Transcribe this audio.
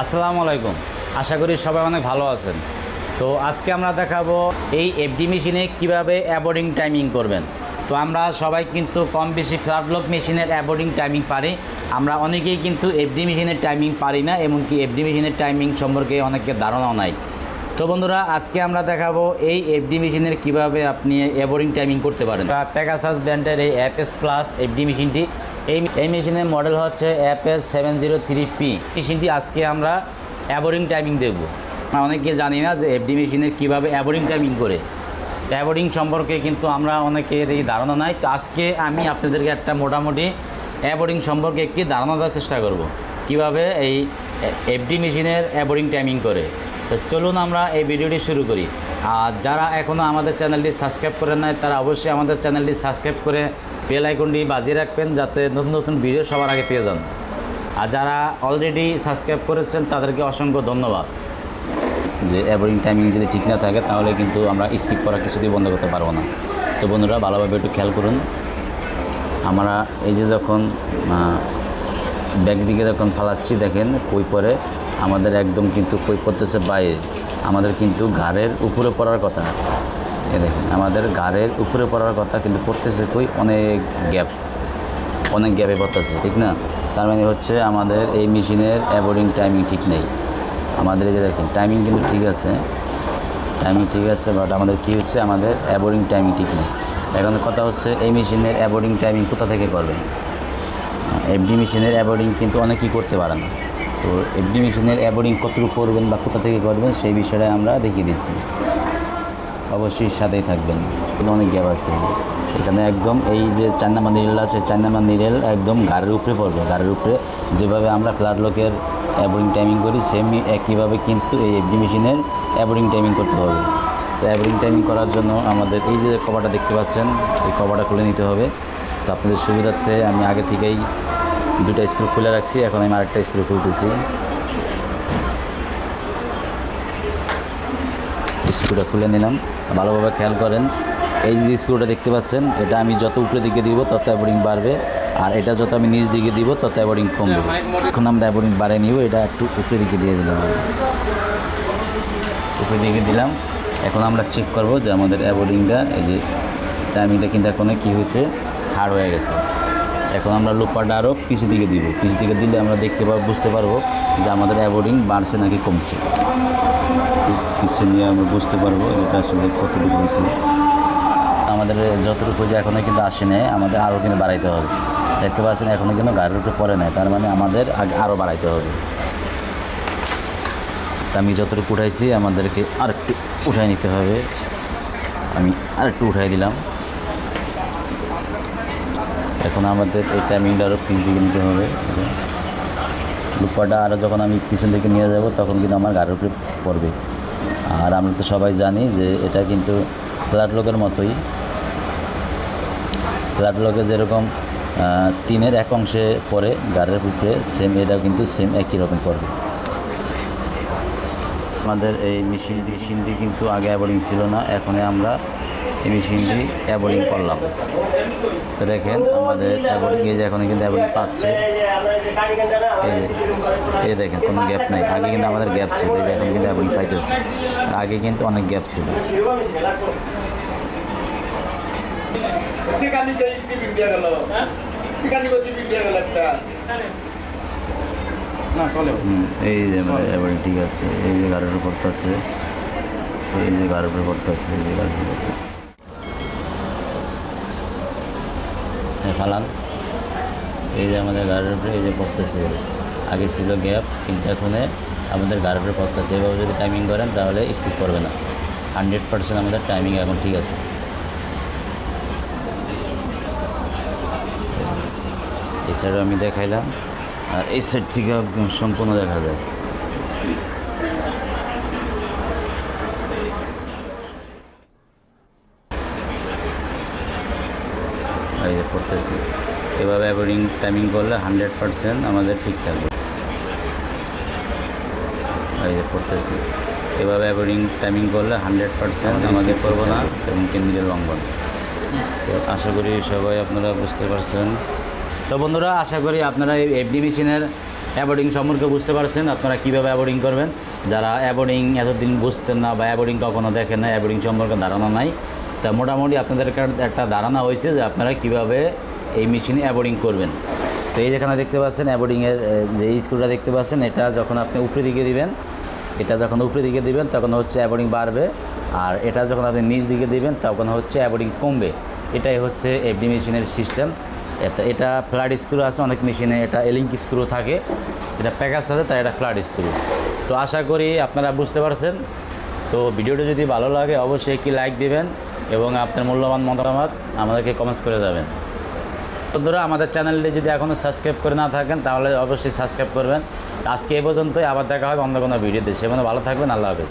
আসসালামু আলাইকুম। আশা করি সবাই অনেক ভালো আছেন। তো আজকে আমরা দেখাবো এই এফডি মেশিনে কীভাবে অ্যাবোর্ডিং টাইমিং করবেন। তো আমরা সবাই কিন্তু কম বেশি ফ্ল্যাট লক মেশিনের অ্যাবোর্ডিং টাইমিং পারি। আমরা অনেকেই কিন্তু এফডি মেশিনের টাইমিং পারি না, এমনকি এফডি মেশিনের টাইমিং সম্পর্কে অনেকের ধারণাও নাই। তো বন্ধুরা, আজকে আমরা দেখাবো এই এফডি মেশিনের কীভাবে আপনি অ্যাবোর্ডিং টাইমিং করতে পারেন। প্যাকাসাস ব্র্যান্ডের এই অ্যাপএস প্লাস এফডি মেশিনটি এই এই মেশিনের মডেল হচ্ছে অ্যাপএস সেভেন জিরো থ্রি পি মেশিনটি আজকে আমরা অ্যাবোর্ডিং টাইমিং দেখব অনেকে জানি না যে এফডি মেশিনে কীভাবে অ্যাবোর্ডিং টাইমিং করে। অ্যাবোর্ডিং সম্পর্কে কিন্তু আমরা অনেকের এই ধারণা নাই। তো আজকে আমি আপনাদেরকে একটা মোটামুটি অ্যাবোর্ডিং সম্পর্কে একটি ধারণা দেওয়ার চেষ্টা করব। কীভাবে এই এফডি মেশিনের অ্যাবোর্ডিং টাইমিং করে। তো চলুন আমরা এই ভিডিওটি শুরু করি। আর যারা এখনও আমাদের চ্যানেলটি সাবস্ক্রাইব করেন নাই, তারা অবশ্যই আমাদের চ্যানেলটি সাবস্ক্রাইব করে বেল আইকনটি বাজিয়ে রাখবেন যাতে নতুন নতুন ভিডিও সবার আগে পেয়ে যান। আর যারা অলরেডি সাবস্ক্রাইব করেছেন, তাদেরকে অসংখ্য ধন্যবাদ। যে অ্যাবোরিং টাইমিং যদি ঠিক না থাকে, তাহলে কিন্তু আমরা স্কিপ করা কিছুতেই বন্ধ করতে পারব না। তো বন্ধুরা, ভালোভাবে একটু খেয়াল করুন। আমরা এই যে যখন ব্যাগ দিকে যখন ফালাচ্ছি, দেখেন কই পরে? আমাদের একদম কিন্তু কই পড়তেছে বাইরে। আমাদের কিন্তু ঘাড়ের উপরে পড়ার কথা। আমাদের ঘাড়ের উপরে পড়ার কথা কিন্তু পড়তেছে কই? অনেক গ্যাপ, অনেক গ্যাপে পড়তেছে, ঠিক না? তার মানে হচ্ছে আমাদের এই মেশিনের অ্যাবোর্ডিং টাইমিং ঠিক নেই। আমাদের এই যে দেখেন টাইমিং কিন্তু ঠিক আছে টাইমিং ঠিক আছে বাট আমাদের কী হচ্ছে? আমাদের অ্যাবোর্ডিং টাইমিং ঠিক নেই। এখন কথা হচ্ছে, এই মেশিনের অ্যাবোর্ডিং টাইমিং কোথা থেকে করবেন? এফডি মেশিনের অ্যাবোর্ডিং কিন্তু অনেকেই করতে পারে না। তো এফডি মেশিনের অ্যাবোর্ডিং কতটুকু করবেন বা কোথা থেকে করবেন, সেই বিষয়টা আমরা দেখিয়ে দিচ্ছি। অবশ্যই সাথেই থাকবেন। অনেক গ্যাপ আছে। এখানে একদম এই যে চার নাম্বার নিরেল আছে চার নাম্বার নিরেল একদম গাড়ির উপরে পড়বে। গাড়ির উপরে যেভাবে আমরা ফ্ল্যাট লকের অ্যাবোর্ডিং টাইমিং করি সেম একইভাবে কিন্তু এই এফডি মেশিনের অ্যাবোর্ডিং টাইমিং করতে হবে। তো অ্যাবোর্ডিং টাইমিং করার জন্য আমাদের এই যে কভারটা দেখতে পাচ্ছেন, এই কভারটা খুলে নিতে হবে। তো আপনাদের সুবিধার্থে আমি আগে থেকেই দুটা স্ক্রু খুলে রাখছি, এখন আমি আরেকটা স্ক্রু খুলতেছি। স্ক্রুটা খুলে নিলাম। ভালোভাবে খেয়াল করেন। এই যে স্ক্রুটা দেখতে পাচ্ছেন, এটা আমি যত উপরে দিকে দিব তত অ্যাবোর্ডিং বাড়বে, আর এটা যত আমি নিচ দিকে দিব তত অ্যাবোর্ডিং কমবে। এখন আমরা অ্যাবোর্ডিং বাড়িয়ে নিব, এটা একটু উপরে দিকে দিয়ে দিলাম। উপরে দিকে দিলাম। এখন আমরা চেক করব যে আমাদের অ্যাবোর্ডিংটা, এই যে টাইমিংটা কিন্তু এখন কী হয়েছে হার্ড হয়ে গেছে। এখন আমরা লোপারটা আরও পিছু দিকে দিব। পিছু দিকে দিলে আমরা দেখতে পাবো, বুঝতে পারব যে আমাদের অ্যাবোর্ডিং বাড়ছে নাকি কমছে। পিছিয়ে নিয়ে আমরা বুঝতে পারব এটা আসলে কতটুকু হয়েছে। আমাদের যতটুকু যে এখনও কিন্তু আসে নেই, আমাদের আরও কিন্তু বাড়াইতে হবে। দেখতে পাচ্ছেন এখনও কিন্তু গাড়ির উপরে পড়ে নেয় তার মানে আমাদের আগে আরও বাড়াইতে হবে। আমি যতটুকু উঠাইছি, আমাদেরকে আরেকটু উঠাই নিতে হবে। আমি আরেকটু উঠাই দিলাম। এখন আমাদের এই টাইমিংটা আরও পিন দিকে নিতে হবে। লুপাটা আরও যখন আমি পিছন দিকে নিয়ে যাব, তখন কিন্তু আমার গাড়ির উপরে পড়বে। আর আমরা তো সবাই জানি যে এটা কিন্তু ফ্ল্যাট লকের মতোই। ফ্ল্যাট লকে যেরকম তিনের এক অংশে পড়ে, গাড়ির উপরে সেম এটা কিন্তু সেম একই রকম পড়বে। আমাদের এই মেশিন মেশিনটি কিন্তু আগে অ্যাবোর্ডিং ছিল না, এখন আমরা এই মেশিনটি অ্যাবোর্ডিং করলাম। তো দেখেন আমাদের অ্যাবোর্ডিং এই যে এখন কিন্তু অ্যাবোর্ডিং পাচ্ছে। এই যে এই দেখেন কোনো গ্যাপ নাই। আগে কিন্তু আমাদের গ্যাপ ছিল এই যে এখন কিন্তু অ্যাবোর্ডিং পাইতেছে। আগে কিন্তু অনেক গ্যাপ ছিল। দিয়ে হ্যাঁ? দিয়ে এই যে অ্যাবোর্ডিং ঠিক আছে এই যে গাড়ির উপর আছে এই যে গাড়ির উপরে পড়তেছে এই যে গাড়ির উপর ফালান এই যে আমাদের গাড়ির উপরে এই যে পড়তেছে। আগে ছিল গ্যাপ, কিন্তু এখন আমাদের গাড়ির উপরে পড়তেছে। এভাবে যদি টাইমিং করেন, তাহলে স্কিপ করবে না। হান্ড্রেড পার্সেন্ট আমাদের টাইমিং এখন ঠিক আছে। সাইডে আমি দেখাইলাম। আর এই সাইড থেকে সম্পূর্ণ দেখা যায়। করতেছি। এভাবে অ্যাবোর্ডিং টাইমিং করলে হান্ড্রেড পার্সেন্ট আমাদের ঠিক থাকবে। এই যে করতেছি। এভাবে অ্যাবোর্ডিং টাইমিং করলে হান্ড্রেড পার্সেন্ট আমাদের করব না। এবং কেন্দ্রীয় লঙ্ঘন তো আশা করি সবাই আপনারা বুঝতে পারছেন। তো বন্ধুরা আশা করি আপনারা এই এফডি মেশিনের অ্যাবোর্ডিং সম্পর্কে বুঝতে পারছেন। আপনারা কীভাবে অ্যাবোর্ডিং করবেন? যারা অ্যাবোর্ডিং এতদিন বুঝতেন না বা অ্যাবোর্ডিং কখনো দেখেন না অ্যাবোর্ডিং সম্পর্কে ধারণা নাই তা মোটামুটি আপনাদের একটা- ধারণা হয়েছে যে আপনারা কীভাবে এই মেশিনে অ্যাবোর্ডিং করবেন। তো এই যেখানে দেখতে পাচ্ছেন অ্যাবোর্ডিংয়ের যে স্ক্রুটা দেখতে পাচ্ছেন, এটা যখন আপনি উপরে দিকে দিবেন, এটা যখন উপরে দিকে দিবেন, তখন হচ্ছে অ্যাবোর্ডিং বাড়বে। আর এটা যখন আপনি নিচ দিকে দিবেন, তখন হচ্ছে অ্যাবোর্ডিং কমবে। এটাই হচ্ছে এফডি মেশিনের সিস্টেম এটা এটা ফ্ল্যাট স্ক্রু আছে, অনেক মেশিনে এটা এলিঙ্ক স্ক্রু থাকে। এটা প্যাকাজ থাকে তাই এটা ফ্ল্যাট স্ক্রু তো আশা করি আপনারা বুঝতে পারছেন। তো ভিডিওটা যদি ভালো লাগে, অবশ্যই একটি লাইক দিবেন। এবং আপনার মূল্যবান মতামত আমাদেরকে কমেন্টস করে যাবেন। বন্ধুরা, আমাদের চ্যানেলটি যদি এখনও সাবস্ক্রাইব করে না থাকেন, তাহলে অবশ্যই সাবস্ক্রাইব করবেন। আজকে এ পর্যন্তই, আবার দেখা হবে অন্য কোনো ভিডিওতে সেখানে ভালো থাকবেন, আল্লাহ হাফেজ।